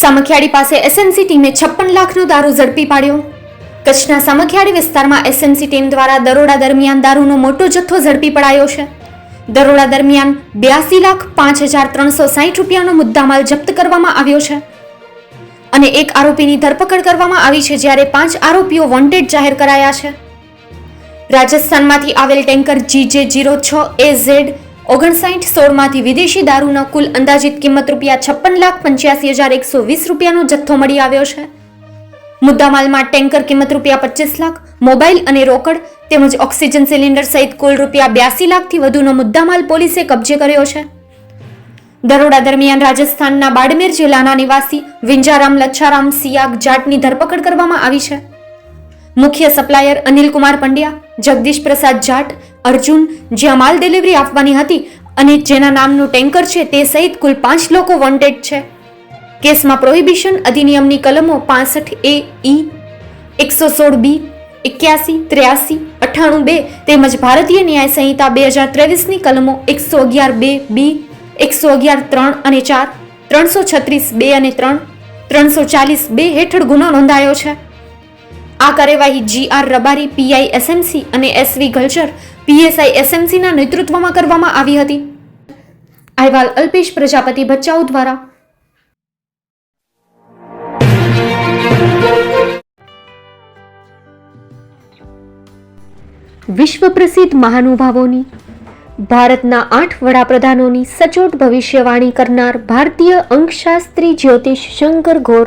સામખિયાળી પાસે એસએમસી ટીમે છપ્પન લાખનો દારૂ ઝડપી પાડ્યો. કચ્છના સામખિયાળી વિસ્તારમાં એસએમસી ટીમ દ્વારા દરોડા દરમિયાન દારૂનો મોટો જથ્થો ઝડપી પડાયો છે. દરોડા દરમિયાન બ્યાસી લાખ પાંચ હજાર ત્રણસો સાહીઠ રૂપિયાનો મુદ્દામાલ જપ્ત કરવામાં આવ્યો છે. અને એક આરોપીની ધરપકડ કરવામાં આવી છે જ્યારે પાંચ આરોપીઓ વોન્ટેડ જાહેર કરાયા છે. રાજસ્થાનમાંથી આવેલ ટેન્કર જીજે જીરો છ એ ઝેડ ઓગણસાઠ સોળમાંથી વિદેશી દારૂના કુલ અંદાજિત કિંમત રૂપિયા છપ્પન લાખ પંચ્યાસી હજાર એકસો વીસ રૂપિયાનો જથ્થો મળી આવ્યો છે. મુદ્દામાલમાં ટેન્કર કિંમત રૂપિયા પચીસ લાખ, મોબાઈલ અને રોકડ તેમજ ઓક્સિજન સિલિન્ડર સહિત કુલ રૂપિયા બ્યાસી લાખથી વધુનો મુદ્દામાલ પોલીસે કબજે કર્યો છે. દરોડા દરમિયાન રાજસ્થાનના બાડમેર જિલ્લાના નિવાસી વિંજારામ લચ્છારામ સિયાગ જાટની ધરપકડ કરવામાં આવી છે. મુખ્ય સપ્લાયર અનિલકુમાર પંડ્યા, જગદીશ પ્રસાદ જાટ અર્જુન, જ્યાં માલ ડિલિવરી આપવાની હતી અને જેના નામનું ટેન્કર છે તે સહિત કુલ પાંચ લોકો વોન્ટેડ છે. કેસમાં પ્રોહિબિશન અધિનિયમની કલમો પાસઠ એ, ઈ, એકસો સોળ બી, એક્યાસી, ત્ર્યાસી, અઠ્ઠાણું બે તેમજ ભારતીય ન્યાય સંહિતા બે હજાર ત્રેવીસની કલમો એકસો અગિયાર બે, બી, એકસો અગિયાર ત્રણ અને ચાર, ત્રણસો છત્રીસ બે અને ત્રણ, ત્રણસો ચાલીસ બે હેઠળ ગુનો નોંધાયો છે. આ કાર્યવાહી G R Rabari PI SMC અને એસવી ગલ્ચર પીએસઆઈ એસએમસીના નેતૃત્વમાં કરવામાં આવી હતી. અહેવાલ અલ્પેશ પ્રજાપતિ ભચાઉ દ્વારા. વિશ્વ પ્રસિદ્ધ મહાનુભાવોની, ભારતના આઠ વડાપ્રધાનોની સચોટ ભવિષ્યવાણી કરનાર ભારતીય અંકશાસ્ત્રી જ્યોતિષ શંકર ઘોર